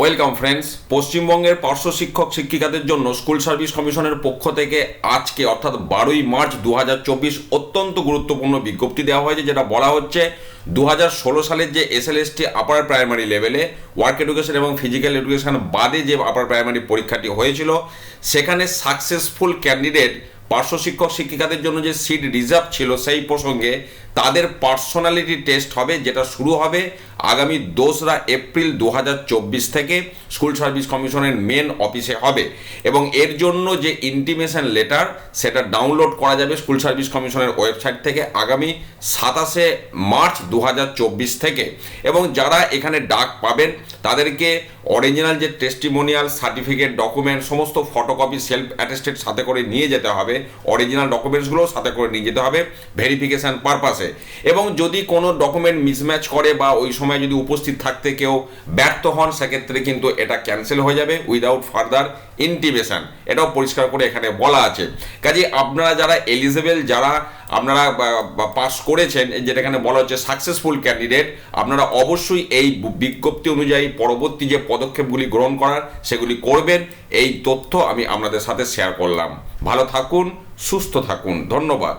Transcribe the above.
Welcome friends পশ্চিমবঙ্গের পার্শ্ব শিক্ষক শিক্ষিকাদের জন্য স্কুল সার্ভিস কমিশনের পক্ষ থেকে আজকে, অর্থাৎ বারোই মার্চ দু হাজার চব্বিশ, অত্যন্ত গুরুত্বপূর্ণ বিজ্ঞপ্তি দেওয়া হয়েছে, যেটা বলা হচ্ছে দু হাজার ষোলো সালের যে এসএলএসটি আপার প্রাইমারি লেভেলে ওয়ার্ক এডুকেশন এবং ফিজিক্যাল এডুকেশন বাদে যে আপার প্রাইমারি পরীক্ষাটি হয়েছিল, সেখানে সাকসেসফুল ক্যান্ডিডেট পার্শ্ব শিক্ষক শিক্ষিকাদের জন্য যে সিট রিজার্ভ ছিল, সেই প্রসঙ্গে তাদের পার্সোনালিটি টেস্ট হবে, যেটা শুরু হবে আগামী দোসরা এপ্রিল দু হাজার চব্বিশ থেকে স্কুল সার্ভিস কমিশনের মেন অফিসে হবে। এবং এর জন্য যে ইন্টিমেশন লেটার, সেটা ডাউনলোড করা যাবে স্কুল সার্ভিস কমিশনের ওয়েবসাইট থেকে আগামী সাতাশে মার্চ দু হাজার চব্বিশ থেকে। এবং যারা এখানে ডাক পাবেন, তাদেরকে অরিজিনাল যে টেস্টিমোনিয়াল, সার্টিফিকেট, ডকুমেন্ট, সমস্ত ফটোকপি, সেলফ অ্যাটেস্টেড সাথে করে নিয়ে যেতে হবে। অরিজিনাল ডকুমেন্টসগুলো সাথে করে নিয়ে যেতে হবে, ভেরিফিকেশান পারপাসে। এবং যদি কোনো ডকুমেন্ট মিসম্যাচ করে বা ওই সময় যদি উপস্থিত থাকতে কেউ ব্যর্থ হন, সেক্ষেত্রে কিন্তু এটা ক্যান্সেল হয়ে যাবে উইদাউট ফার্দার ইন্টিমেশন এটাও পরিষ্কার করে এখানে বলা আছে। কাজে আপনারা যারা এলিজেবেল যারা আপনারা পাস করেছেন, যেটা এখানে বলা হচ্ছে সাকসেসফুল ক্যান্ডিডেট আপনারা অবশ্যই এই বিজ্ঞপ্তি অনুযায়ী পরবর্তী যে পদক্ষেপগুলি গ্রহণ করার, সেগুলি করবেন। এই তথ্য আমি আপনাদের সাথে শেয়ার করলাম। ভালো থাকুন, সুস্থ থাকুন। ধন্যবাদ।